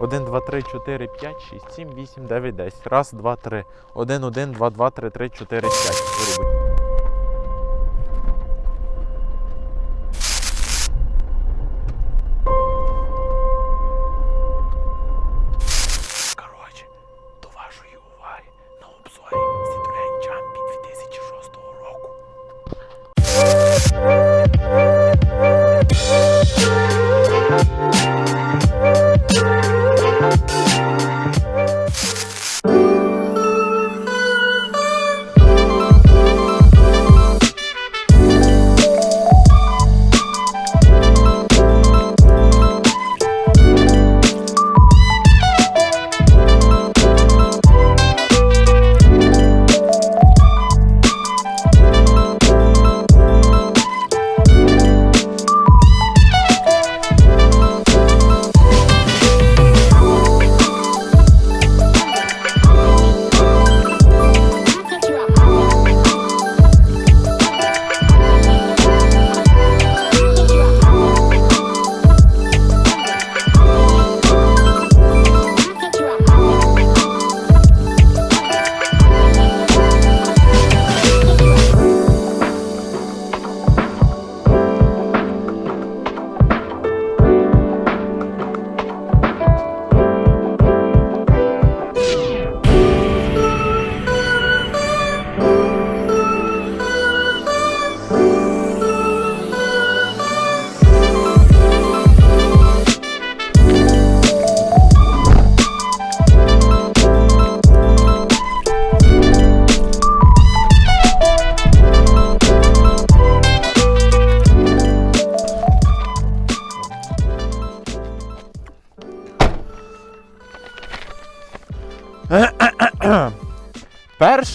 1, 2, 3, 4, 5, 6, 7, 8, 9, 10. Раз, два, три. 1, 1, 2, 2, 3, 3, 4, 5.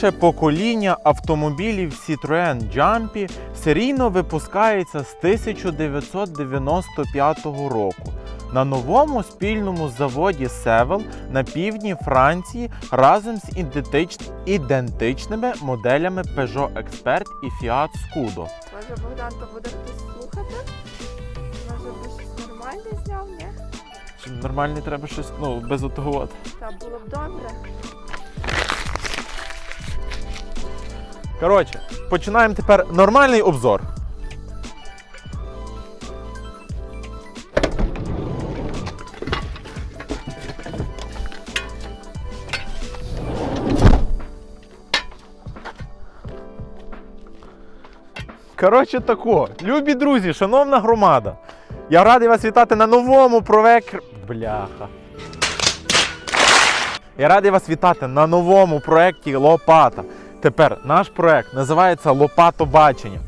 Перше покоління автомобілів Citroën Jumpy серійно випускається з 1995 року на новому спільному заводі Севел на півдні Франції разом з ідентич- ідентичними моделями Peugeot Expert і Fiat Scudo. Може Богдан то буде хтось слухати? Може би щось нормальне зняв, ні? Чи нормальний треба щось ну, без отого. от. Та було б добре. Коротше, починаємо тепер нормальний обзор. Коротше, тако. Любі друзі, шановна громада. Я радий вас вітати на новому проекті. Бляха. Я радий вас вітати на новому проєкті Лопата. Тепер наш проект називається Лопатобачення.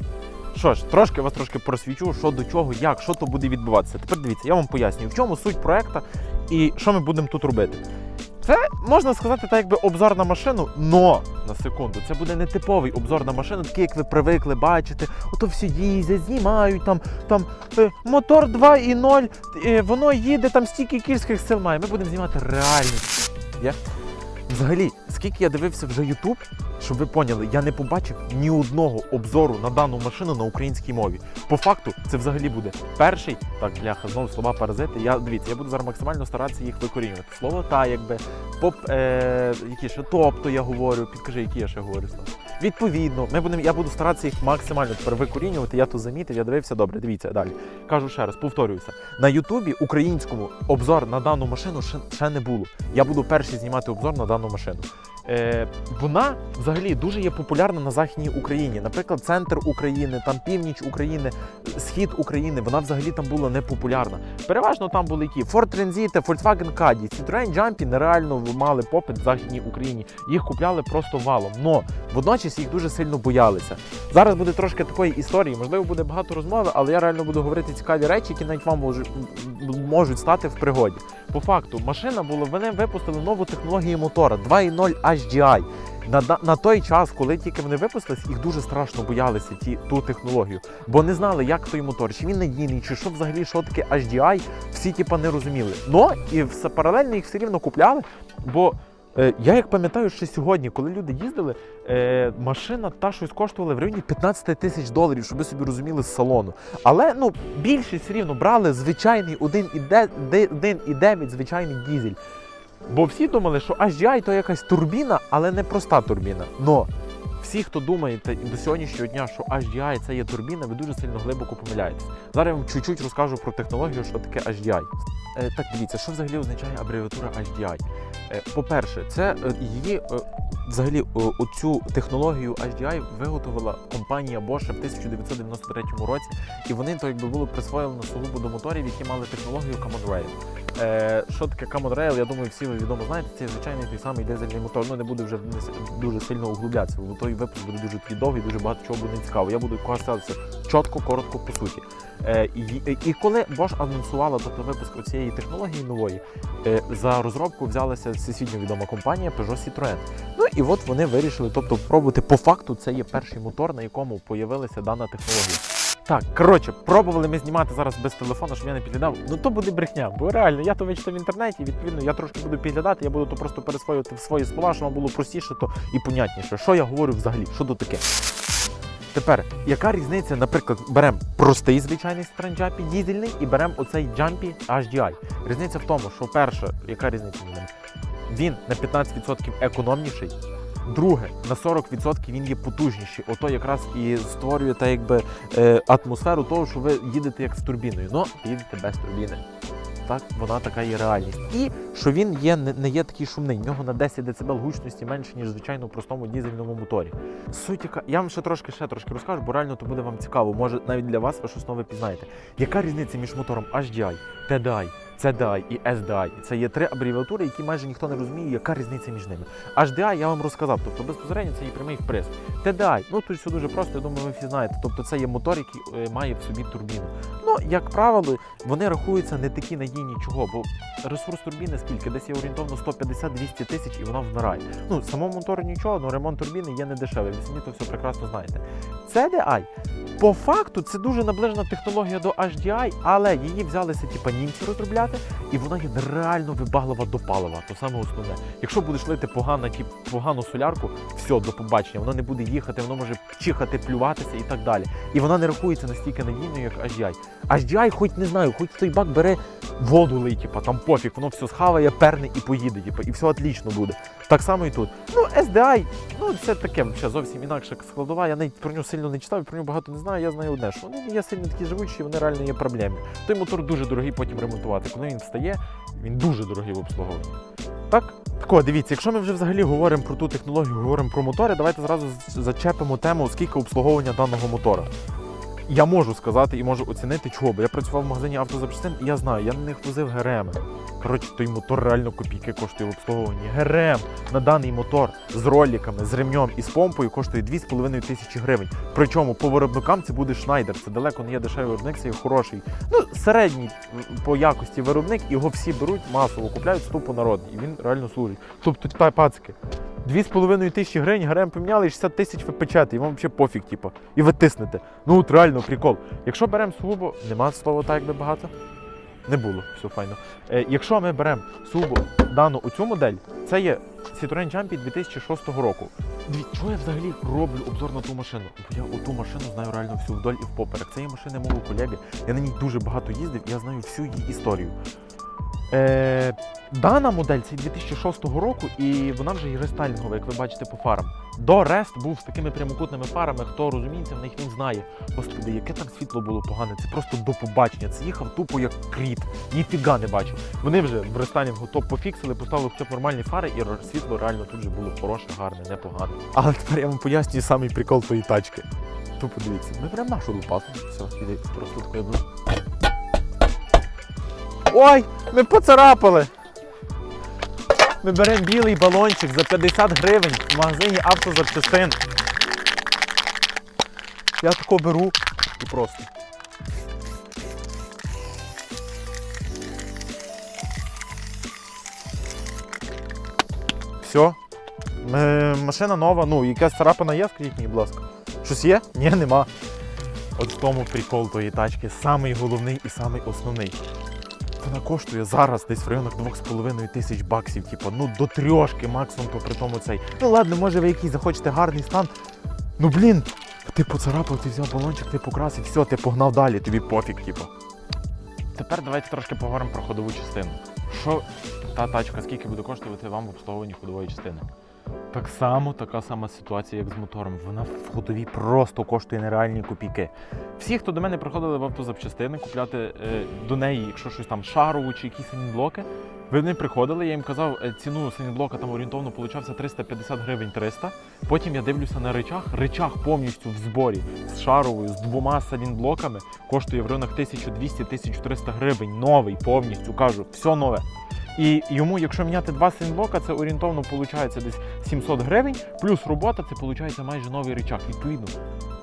Що ж, трошки вас трошки просвічу, що до чого, як, що то буде відбуватися. Тепер дивіться, я вам пояснюю, в чому суть проекту і що ми будемо тут робити. Це можна сказати, так якби обзор на машину, но на секунду, це буде не типовий обзор на машину, такий, як ви привикли бачити. Ото всі їздять, знімають там, там е, мотор 2.0, е, воно їде, там стільки кільських сил має. Ми будемо знімати реальність. Взагалі, скільки я дивився вже YouTube, щоб ви поняли, я не побачив ні одного обзору на дану машину на українській мові. По факту, це взагалі буде перший. Так, бляха, знову слова паразити. Я дивіться, я буду зараз максимально старатися їх викорінювати. Слово та, якби поп, е, які ще тобто я говорю, підкажи, які я ще говорю слова. Відповідно, ми будемо, я буду старатися їх максимально тепер викорінювати. Я тут замітив, я дивився добре. Дивіться далі. Кажу ще раз, повторююся. На Ютубі українському обзор на дану машину ще, ще не було. Я буду перший знімати обзор на дану машину. Е, вона взагалі дуже є популярна на Західній Україні. Наприклад, центр України, там північ України, схід України. Вона взагалі там була не популярна. Переважно там були які Ford Transit, Volkswagen Caddy, Citroen Jumpy нереально мали попит в Західній Україні. Їх купляли просто валом. Но водночас їх дуже сильно боялися. Зараз буде трошки такої історії, можливо, буде багато розмови, але я реально буду говорити цікаві речі, які навіть вам можуть, стати в пригоді. По факту, машина була, вони випустили нову технологію мотора 2.0 HDI. На, на, на той час, коли тільки вони випустились, їх дуже страшно боялися ті, ту технологію, бо не знали, як той мотор, чи він надійний, чи що взагалі, що таке HDI, всі типа не розуміли. Но і все паралельно їх все рівно купляли, бо Е, я як пам'ятаю, ще сьогодні, коли люди їздили, е, машина та щось коштувала в районі 15 тисяч доларів, щоб ви собі розуміли з салону. Але ну, більшість все рівно брали звичайний 1,9 звичайний дізель. Бо всі думали, що HDI то якась турбіна, але не проста турбіна. Но всі, хто думає до сьогоднішнього дня, що HDI це є турбіна, ви дуже сильно глибоко помиляєтесь. Зараз я вам чуть-чуть розкажу про технологію, що таке HDI. Е, так, дивіться, що взагалі означає абревіатура HDI? Е, по-перше, це е, її взагалі оцю технологію HDI виготовила компанія Bosch в 1993 році, і вони то якби було присвоєно сугубо до моторів, які мали технологію Common Rail. Е, що таке Common Rail, я думаю, всі ви відомо знаєте, це звичайний той самий дизельний мотор. Ну не буду вже дуже сильно углублятися, бо той випуск буде дуже такий довгий, дуже багато чого буде цікаво. Я буду користуватися чітко, коротко, по суті. Е, і- і коли Bosch анонсувала тобто, випуск цієї технології нової, е, за розробку взялася всесвітньо відома компанія Peugeot Citroën. Ну і от вони вирішили, тобто, пробувати по факту, це є перший мотор, на якому появилася дана технологія. Так, коротше, пробували ми знімати зараз без телефону, щоб я не підглядав. Ну то буде брехня, бо реально я то вичитав в інтернеті, відповідно, я трошки буду підглядати, я буду то просто пересвоювати в свої слова, щоб вам було простіше то і понятніше. Що я говорю взагалі, що тут таке. Тепер, яка різниця, наприклад, беремо простий звичайний странджапі дізельний і беремо оцей джампі HDI. Різниця в тому, що перше, яка різниця? Він на 15% економніший. Друге, на 40% він є потужніший. Ото якраз і створює та якби е, атмосферу того, що ви їдете як з турбіною. Ну, їдете без турбіни. Так, вона така є реальність. І що він є, не, є такий шумний. В нього на 10 дБ гучності менше, ніж звичайно в простому дізельному моторі. Суть яка, я вам ще трошки ще трошки розкажу, бо реально то буде вам цікаво. Може навіть для вас ви щось нове пізнаєте. Яка різниця між мотором HDI, TDI, CDI і SDI? Це є три абревіатури, які майже ніхто не розуміє, яка різниця між ними. HDI я вам розказав, тобто безпосередньо це є прямий вприс. TDI, ну тут все дуже просто, я думаю, ви всі знаєте. Тобто це є мотор, який е, має в собі турбіну. Ну, як правило, вони рахуються не такі надійні чого, бо ресурс турбіни скільки? Десь є орієнтовно 150-200 тисяч і вона вмирає. Ну, самому мотору нічого, але ремонт турбіни є не дешевий. Ви самі то все прекрасно знаєте. CDI, по факту, це дуже наближена технологія до HDI, але її взялися типа німці розробляти, і вона є нереально вибаглива до палива. То саме основне. Якщо будеш лити погано, тип, погану солярку, все, до побачення, воно не буде їхати, воно може чихати, плюватися і так далі. І вона не рахується настільки надійною, як HDI. HDI, хоч не знаю, хоч той бак бере воду лий, типа, там пофіг, воно все схаває, перне і поїде, типа, і все отлично буде. Так само і тут. Ну, SDI, ну це таке ще зовсім інакша складова. Я навіть про нього сильно не читав, про нього багато не знаю. Я знаю одне, що вони не є сильно такі живучі, вони реально є проблемні. Той мотор дуже дорогий потім ремонтувати. Коли він встає, він дуже дорогий в обслуговуванні. Так? Так дивіться, якщо ми вже взагалі говоримо про ту технологію, говоримо про мотори, давайте зразу зачепимо тему, скільки обслуговування даного мотора. Я можу сказати і можу оцінити чого, бо я працював в магазині автозапчастин, і я знаю, я на них возив ГРМ. Коротше, той мотор реально копійки коштує в обслуговуванні. ГРМ на даний мотор з роликами, з ремнем і з помпою коштує 2,5 тисячі гривень. Причому по виробникам це буде Шнайдер. Це далеко не є дешевий виробник, це є хороший. Ну, середній по якості виробник, його всі беруть масово, купляють ступу народ, і він реально служить. Тобто, та пацики. 2,5 тисячі гривень ГРМ поміняли і 60 тисяч ви печете, і вам взагалі пофіг, типу. І ви тиснете. Ну от реально прикол. Якщо беремо сугубо, нема слова так якби багато. Не було, все файно. Е, якщо ми беремо сугубо дану оцю модель, це є Citroen Jumpy 2006 року. Дві, чого я взагалі роблю обзор на ту машину? Бо я оту машину знаю реально всю вдоль і впоперек. Це є машина мого колеги. Я на ній дуже багато їздив, і я знаю всю її історію. Е, дана модель це 2006 року, і вона вже є рестайлінгова, як ви бачите по фарам. До Рест був з такими прямокутними фарами. Хто розуміється, в них він знає. Господи, яке там світло було погане, це просто до побачення. Це їхав тупо як кріт. Ніфіга не бачив. Вони вже в рестайлінгу топ пофіксили, поставили хоча б нормальні фари, і світло реально тут же було хороше, гарне, непогане. Але тепер я вам пояснюю самий прикол тої тачки. Тупо дивіться, ми беремо нашу лопату. Все, просто такою. Ой, ми поцарапали. Ми беремо білий балончик за 50 гривень в магазині автозапчастин. Я тако беру і просто. Все. Машина нова, ну, якась царапина є, скажіть мені, будь ласка. Щось є? Ні, нема. От в тому прикол тої тачки, самий головний і самий основний. Вона коштує зараз десь в районах 2,5 тисяч баксів, типу, ну до трьошки максимум, то при тому цей. Ну ладно, може ви якийсь захочете гарний стан. Ну блін, ти поцарапав, ти взяв балончик, ти покрасив, все, ти погнав далі, тобі пофіг, типу. Тепер давайте трошки поговоримо про ходову частину. Що та тачка, скільки буде коштувати вам в обслуговуванні ходової частини? Так само, така сама ситуація, як з мотором. Вона в ходовій просто коштує нереальні копійки. Всі, хто до мене приходили в автозапчастини, купляти е, до неї, якщо щось там шарову чи якісь саніблоки, вони приходили, я їм казав, е, ціну саніблока там орієнтовно получався 350 гривень 300. Потім я дивлюся на речах. Речах повністю в зборі з шаровою, з двома саніблоками коштує в районах 1200-1300 гривень. Новий повністю кажу, все нове. І йому, якщо міняти два синблока, це орієнтовно виходить десь 700 гривень, плюс робота, це виходить майже новий речах. Відповідно,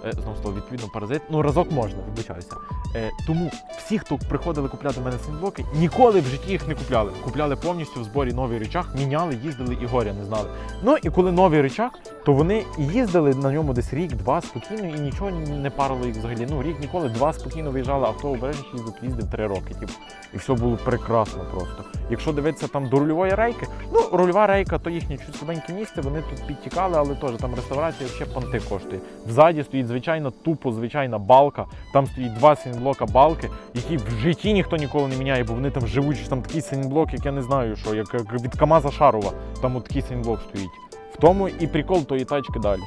е, знову слово, відповідно, паразит. Ну, разок можна, вибачаюся. Е, тому всі, хто приходили купляти в мене синблоки, ніколи в житті їх не купляли. Купляли повністю в зборі новий речах, міняли, їздили і горя не знали. Ну і коли новий речах, то вони їздили на ньому десь рік-два спокійно і нічого не парило їх взагалі. Ну, рік ніколи, два спокійно виїжджали, авто обережніше їздив, їздив три роки. Типу. І все було прекрасно просто. Якщо дивитися там до рульової рейки, ну рульова рейка то їхнє чуть місце, вони тут підтікали, але теж там реставрація ще понти коштує. Взаді стоїть звичайно тупо звичайна балка. Там стоїть два синблока балки, які в житті ніхто ніколи не міняє, бо вони там живуть. що Там такий синблок, як я не знаю, що як, від Камаза Шарова. Там от такий синблок стоїть. В тому і прикол тої тачки далі.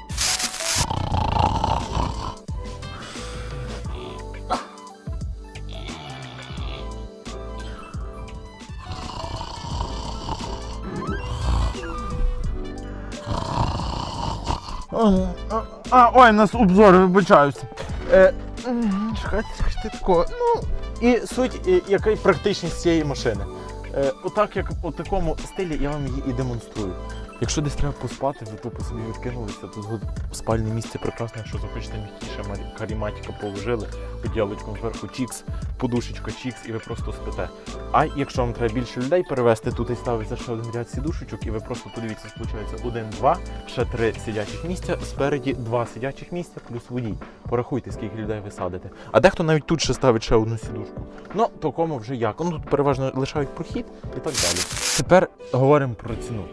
А, ой, у нас обзор, вибачаюся. Е, чекайте, чекайте тако. Ну, і суть, і, яка практичність цієї машини. Е, отак, як у такому стилі, я вам її і демонструю. Якщо десь треба поспати, ви тупо собі відкинулися, тут спальне місце прекрасне, якщо захочете м'якіше, каріматика положили, поділочком зверху чікс, подушечка чікс, і ви просто спите. А якщо вам треба більше людей перевезти, тут і ставиться ще один ряд сідушечок, і ви просто подивіться, сполучається один, два, ще три сидячих місця, спереді два сидячих місця, плюс водій. Порахуйте, скільки людей ви садите. А дехто навіть тут ще ставить ще одну сідушку. Ну, такому вже як. Ну тут переважно лишають прохід і так далі. Тепер говоримо про ціну.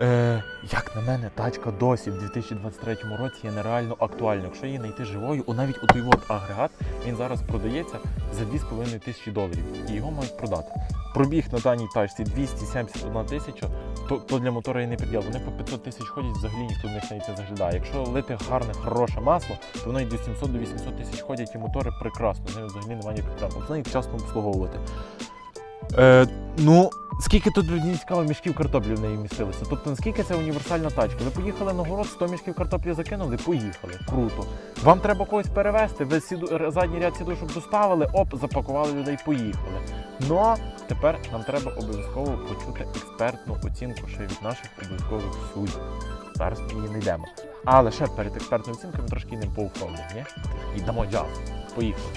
Е, як на мене, тачка досі в 2023 році є нереально актуальною. Якщо її знайти живою, о, навіть отой от агрегат, він зараз продається за 2,5 тисячі доларів. І його мають продати. Пробіг на даній тачці 271 тисяча, то, то для мотора і не приділ. Вони по 500 тисяч ходять, взагалі ніхто в них не заглядає. Якщо лити гарне, хороше масло, то воно і до 700 до 800 тисяч ходять, і мотори прекрасно, з взагалі немає ніяких проблем. З нею вчасно обслуговувати. Е, ну, скільки тут мені цікаво мішків картоплі в неї містилося? Тобто наскільки це універсальна тачка? Ви поїхали на город, 100 мішків картоплі закинули, поїхали. Круто. Вам треба когось перевезти, ви сіду, задній ряд сідушок доставили, оп, запакували людей, поїхали. Ну а тепер нам треба обов'язково почути експертну оцінку ще від наших обов'язкових суддів. Зараз ми її не йдемо. Але ще перед експертною оцінкою ми трошки йдемо по ні? І дамо джаз. Поїхали.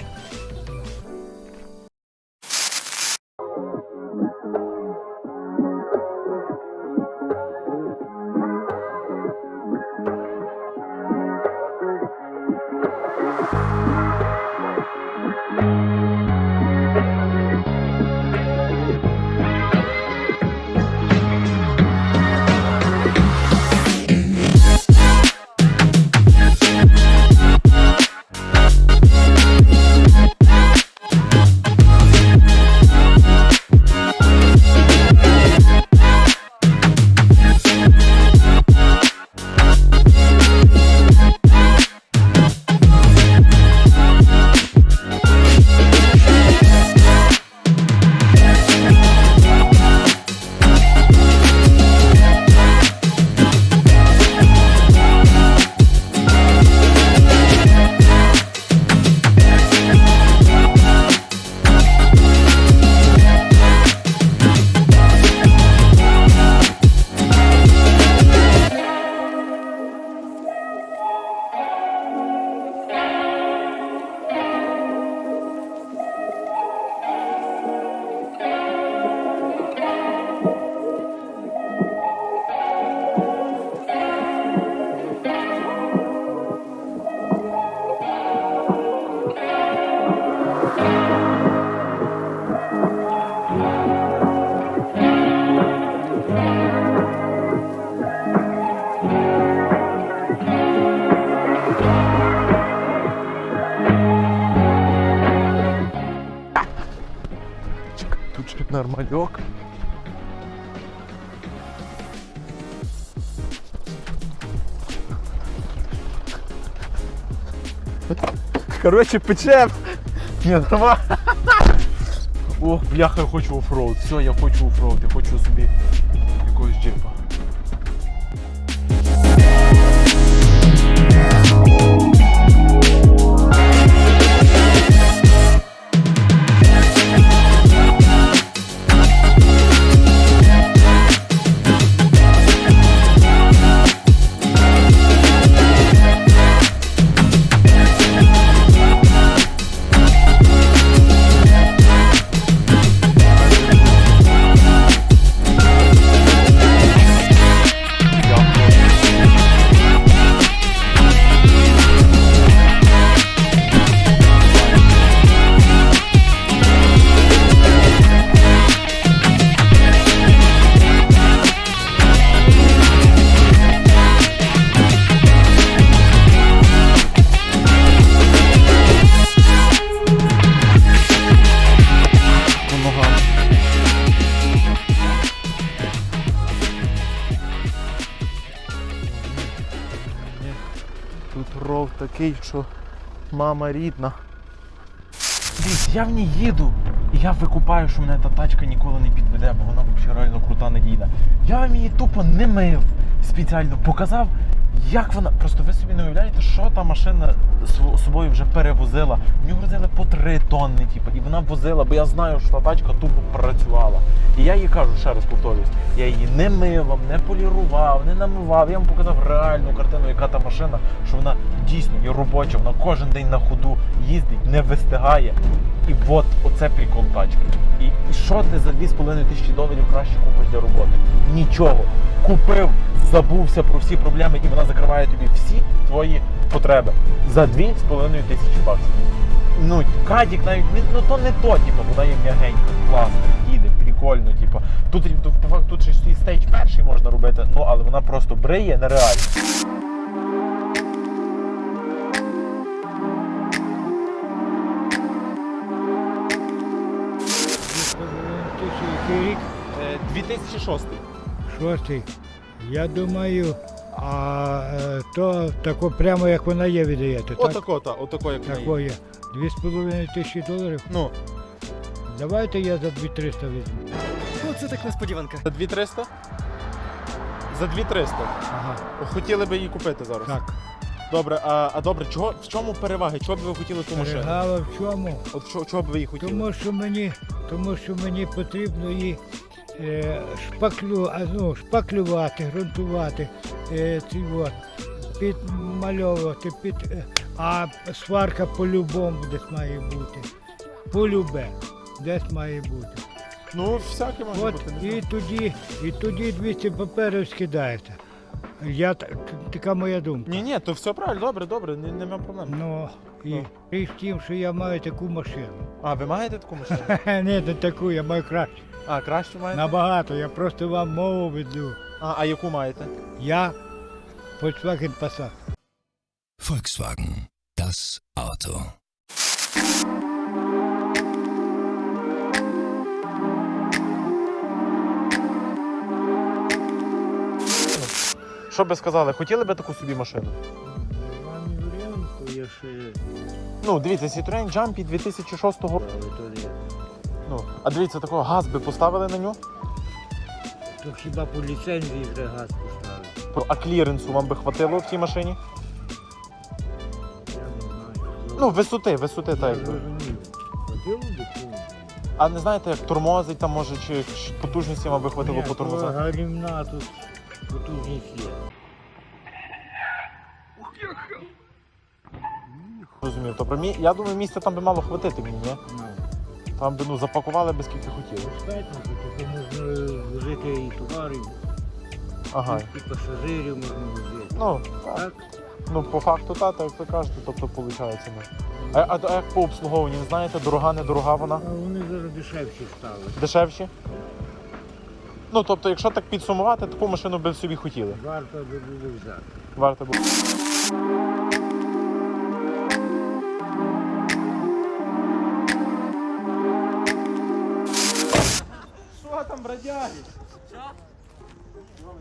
Нормальок. Короче, печем. Не, нормально. О, бляха, я хочу оффроуд. Все, я хочу оффроуд, я хочу собі якогось джипа. Що мама рідна. Дивіться, я в ній їду, і я викупаю, що мене та тачка ніколи не підведе, бо вона взагалі реально крута надійна. Я вам її тупо не мив спеціально, показав, як вона. Просто ви собі не уявляєте, що та машина собою вже перевозила. В нього грузили по 3 тонни, типу, і вона возила, бо я знаю, що та тачка тупо працювала. І я їй кажу, ще раз повторюсь, я її не мив, не полірував, не намивав. Я вам показав реальну картину, яка та машина, що вона дійсно є робоча, вона кожен день на ходу їздить, не вистигає. І от оце прикол тачки. І, і що ти за 2,5 тисячі доларів краще купиш для роботи? Нічого. Купив, забувся про всі проблеми, і вона закриває тобі всі твої потреби за 2,5 тисячі баксів. Ну, кадік навіть ну то не то, типу, вона є м'ягенька, класно, їде, прикольно, типу. Тут, тут, по факту, тут ще стейдж перший можна робити, ну але вона просто бриє нереально. 2006. Шостий. Я думаю, а е, то тако прямо як вона є віддаєте, так? Отако, та, отако, як вона є. Такої. Дві з половиною тисячі доларів. Ну, Давайте я за 2300 візьму. Ну, це так несподіванка. за 2300? За 2300. Ага, Хотіли би її купити зараз. так. Добре, а, а добре, чого, в чому переваги? Чого б ви хотіли ту машину? Перегала в чому? От чого, чого б ви її хотіли? Тому що мені, тому що мені потрібно її шпаклю, а, ну, шпаклювати, ґрунтувати, е, підмальовувати, під, е, а сварка по-любому десь має бути. Полюбе, десь має бути. Ну, всяке може От бути. І тоді, і тоді 200 паперів скидаєте. Я, т- така моя думка. Ні, ні, то все правильно, добре, добре, не, нема проблем. Ну, і Ну. річ в тім, що я маю таку машину. А, ви маєте таку машину? Ні, не таку, я маю краще. А, краще маєте? Набагато, я просто вам мову веду. А, а яку маєте? Я Volkswagen Passat. Volkswagen. Das Auto. Що би сказали, хотіли би таку собі машину? Вам не варіант, я ще Ну, дивіться, Citroen Jumpy 2006 року. але то є. Ну, а дивіться, такого газ би поставили на нього. То хіба по ліцензії вже газ поставив? А кліренсу вам би хватило в тій машині? Я не знаю. Ну, висоти, висоти я так. якби. зрозумів. Хотіло би цього? А не знаєте, як тормозить там може, чи чи потужності вам би хватило по то тормозах? Галімна тут потужність є. Розумів. Тобто, мі- я думаю, місця там би мало хватити мені, ні? Ну, Там би ну, запакували би скільки хотіли. достатньо, можна возити і товарів, Ага. і пасажирів можна возити. Ну, так. Так? Ну, по факту, так, так як ви кажете, тобто виходить. Ну. А, а, а як по обслуговуванню, не знаєте, дорога, недорога вона? А вони зараз дешевші стали. Дешевші? Ну, тобто, якщо так підсумувати, таку машину би собі хотіли. Варто би було взяти. Варто було. Бродяги. Що?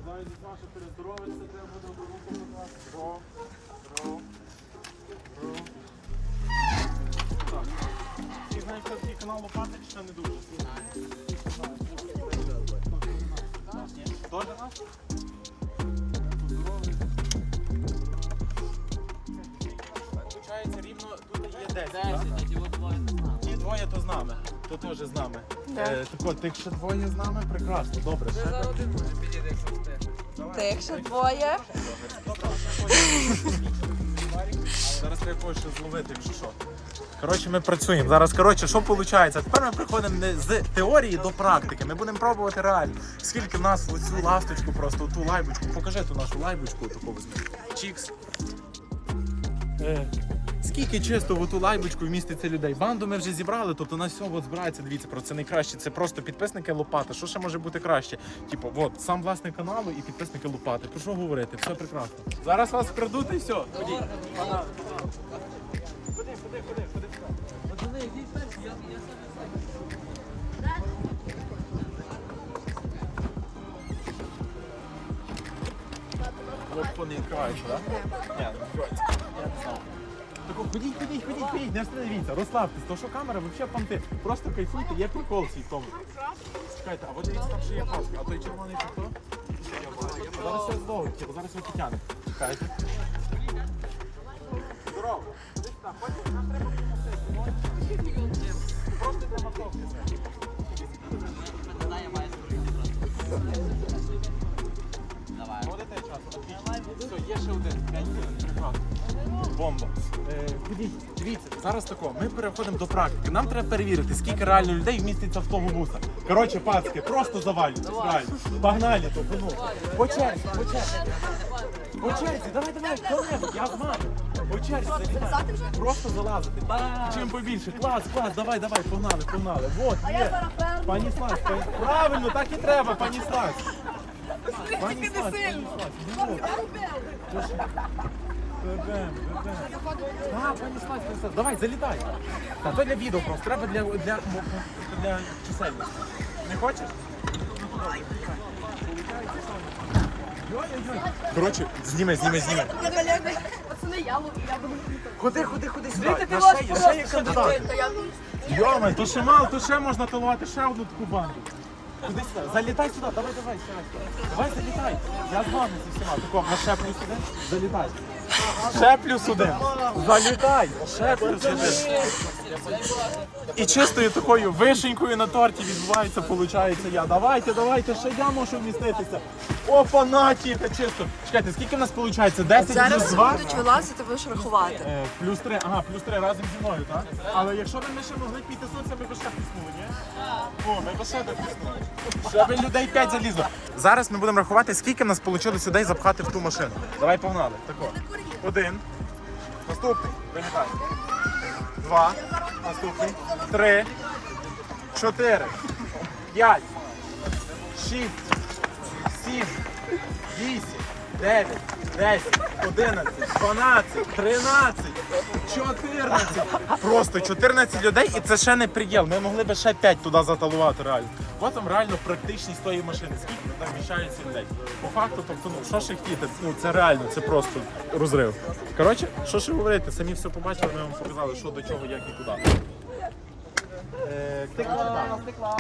Зараз ваше перездоровитися, треба буде руку покласти. Ро, ро, ро. Так. Ти знаєш, що такий канал лопати, чи ще не дуже? Тоже наш? Получається рівно тут є 10, так? Ті двоє то з нами. То теж з нами. Да. Е, так от, тих ще двоє з нами, прекрасно, добре. Ще так. Та якщо двоє, Зараз треба когось ще зловити, якщо що. Коротше, ми працюємо. Зараз, коротше, що виходить? Тепер ми приходимо не з теорії до практики. Ми будемо пробувати реально. Скільки в нас оцю ласточку, просто ту лайбочку. Покажи ту нашу лайбочку, таку візьми. Чікс. Е, Скільки чисто в ту лайбочку вміститься людей? Банду ми вже зібрали, тобто на все от збирається. Дивіться, про це найкраще. Це просто підписники лопати. Що ще може бути краще? Типу, от сам власник каналу і підписники лопати. Про що говорити? Все прекрасно. Зараз вас вкрадуть і все. Ходіть. Ходи, ходи, ходи, ходи. Так? Ні, не відкривається. Я не знав. Тако, ходіть, ходіть, ходіть, ходіть, не встановіться, розслабтесь, то що камера, ви взагалі понти. Просто кайфуйте, є прикол цей в тому. Чекайте, а от дивіться, там ще є паска, а той червоний це хто? Зараз все здовго, типу, зараз його потягне. Чекайте. Здорово. Нам треба допомогти. Просто для часу? Все, є ще один. П'ять хвилин, прекрасно. Бомба. Е, ходіть, дивіться, зараз тако. Ми переходимо до практики. Нам треба перевірити, скільки реально людей вміститься в того буса. Коротше, пацки, просто завалюйтесь, реально. Погнали то, ну. По черзі, по черзі. По черзі, давай, давай, хто-небудь, я з вами. По черзі, залізай. Просто залазити. Чим побільше. Клас, клас, давай, давай, погнали, погнали. Вот, є. Пані- Правильно, так і треба, поніслась. Поніслась, поніслась. Ну, Бебем, бебем. А, понеслась, понеслась. Давай, залітай. Та то для відео просто. Треба для, для, для чисельності. Не хочеш? Коротше, зніми, зніми, зніми. пацани, я буду, я буду. Ходи, ходи, ходи сюди. На ще є кандидати. Йоме, то ще мало, то ще можна талувати ще одну таку банду. Куди сюди? Залітай сюди, давай, давай, сядь. Давай, залітай. Я з вами зі всіма. Тако, на ще плюс. Залітай. Ще плюс один. Залітай. Ще плюс один. І чистою такою вишенькою на торті відбувається, виходить я. Давайте, давайте, ще я можу вміститися. Опа, на, тихо, чисто. Чекайте, скільки в нас виходить? 10 плюс Зараз 2? будуть вилазити, будеш рахувати. Е, плюс три, ага, плюс три разом зі мною, так? Але якщо б ми ще могли піти сонця, ми б ще піснули, ні? О, ми людей 5 залізло. Зараз ми будемо рахувати, скільки в нас вийшло людей запхати в ту машину. Давай погнали. Тако. Один. Наступний. Вилітай. Два. Наступний. Три. Чотири. П'ять. Шість. Сім. Вісім. 9, 10, 11, 12, 13, 14. Просто 14 людей і це ще не приділ. Ми могли б ще 5 туди заталувати реально. От там реально практичність тої машини. Скільки там вміщається людей. По факту, тобто, ну що ще хотіти, ну це реально, це просто розрив. Коротше, що ще говорити, самі все побачили, ми вам показали, що до чого, як і куди. Е, текла, текла.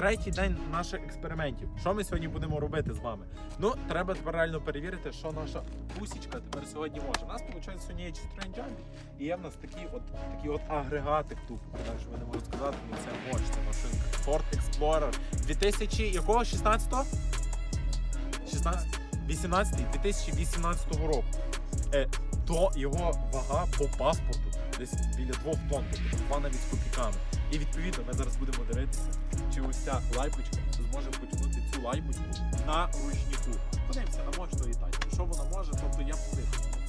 Третій день наших експериментів. Що ми сьогодні будемо робити з вами? Ну, треба тепер реально перевірити, що наша пусічка тепер сьогодні може. У нас, виходить, сьогодні є 4 джампі, і є в нас такий от, такий от агрегатик тут. Інакше ви не можу сказати, і це мощ, це машинка. Ford Explorer 2000, якого? 16-го? 16? 18 2018 року. Е, то його вага по паспорту десь біля двох тонн, тобто два навіть з копійками. І відповідно ми зараз будемо дивитися, чи ось ця лайпочка зможе потягнути цю лайпочку на ручнику. Подивимося на може так. Що вона може, тобто я повинен.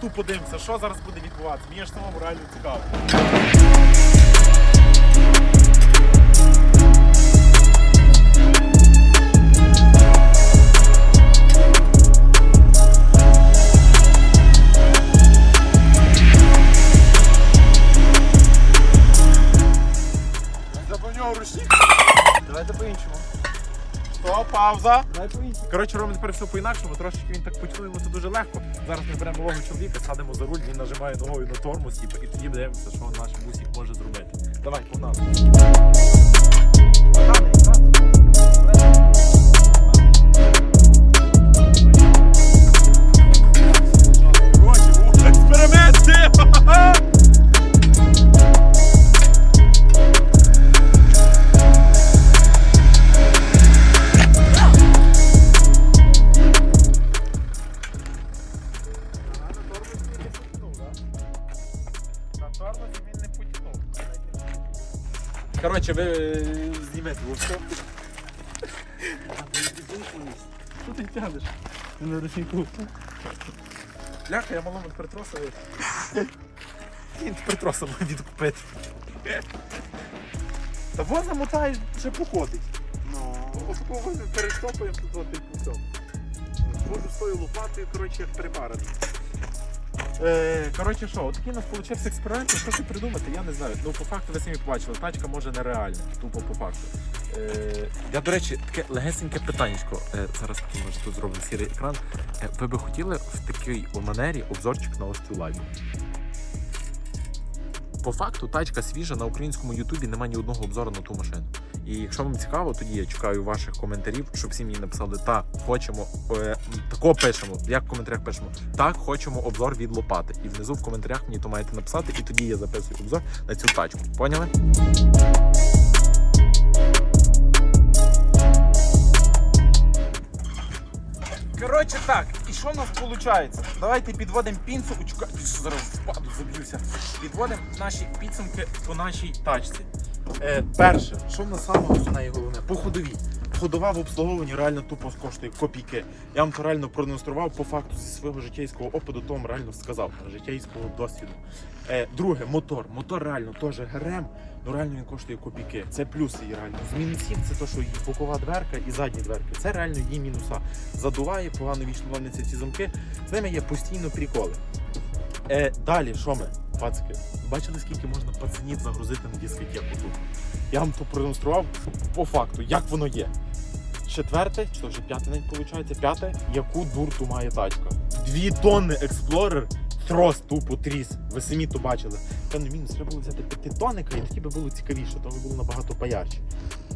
Тупо подивимося, що зараз буде відбуватися. Мені ж самому реально цікаво. Давайте по-іншому. Стоп, пауза. Коротше, робимо тепер все по-інакшому, трошечки він так почує, йому це дуже легко. Зараз ми беремо вологу чоловіка, садимо за руль, він нажимає ногою на тормоз і, і тоді дивимося, що наш бусик може зробити. Давай, погнали. Коротше, ви е, знімете все. Що ти тягнеш? На ручнику. Ляха, я малому тепер. Він тепер троса має відкупити. Та во замотаєш, вже походить. Ну, такого перештопуємо тут і все. Можу з тою лопатою, коротше, як припарений. Е, коротше, що, отакий у нас вийшов експеримент, що ще придумати, я не знаю. Ну, по факту ви самі побачили, тачка може нереальна, тупо по факту. Е, я, до речі, таке легесеньке питаннячко. Е, зараз такий, може тут зроблю сірий екран. Е, ви би хотіли в такій манері обзорчик на ось цю лайву? По факту, тачка свіжа на українському Ютубі немає ні одного обзору на ту машину. І якщо вам цікаво, тоді я чекаю ваших коментарів, щоб всі мені написали так, хочемо е, тако пишемо. Як в коментарях пишемо? Так, хочемо обзор від лопати. І внизу в коментарях мені то маєте написати, і тоді я записую обзор на цю тачку. Поняли? Коротше так, і що в нас виходить? Давайте підводимо Учка- зараз впаду, заб'юся. Підводимо наші підсумки по нашій тачці. Е, перше, що в нас саме основне? По ходовій. Ходова в обслуговуванні реально тупо коштує копійки. Я вам то реально продемонстрував по факту зі свого життєйського опиту, то вам реально сказав, життєйського досвіду. Е, друге, мотор. Мотор реально теж ГРМ, ну реально він коштує копійки. Це плюси її реально. З мінусів це те, що її бокова дверка і задні дверки. Це реально її мінуса. Задуває, погано вічно ці замки. З ними є постійно приколи. Е, далі, що ми, пацики? Бачили, скільки можна пацанів загрузити на дискотеку тут? Я вам продемонстрував по факту, як воно є. Четверте, то вже п'яте навіть виходить, п'яте, яку дурту має тачка. Дві тонни експлорер, трос тупо тріс. Ви самі то бачили. Певно, мінус треба було взяти п'ятитонника, і тоді би було цікавіше, то би було набагато поярче.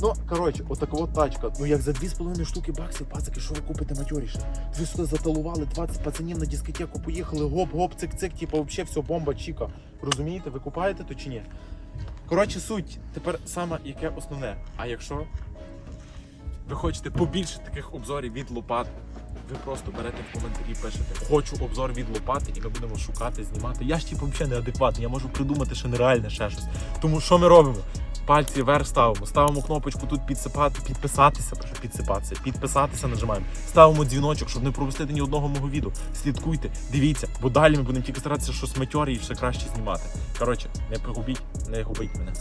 Ну, коротше, отака от тачка. Ну як за 2,5 штуки баксів, пацики, що ви купите матьоріше? Ви сюди заталували 20 пацанів на дискотеку, поїхали, гоп-гоп, цик-цик, типу, взагалі все, бомба, чіка. Розумієте, ви купаєте то чи ні? Коротше, суть, тепер саме яке основне. А якщо ви хочете побільше таких обзорів від лопат, ви просто берете в коментарі, пишете Хочу обзор від лопати, і ми будемо шукати, знімати. Я ж типу взагалі неадекватний, я можу придумати ще нереальне ще щось. Тому що ми робимо? Пальці вверх ставимо, ставимо кнопочку тут підсипати, підписатися, прошу підсипатися, підписатися нажимаємо. Ставимо дзвіночок, щоб не пропустити ні одного мого відео. Слідкуйте, дивіться, бо далі ми будемо тільки старатися щось матьорі і все краще знімати. Коротше, не погубіть, не губіть мене.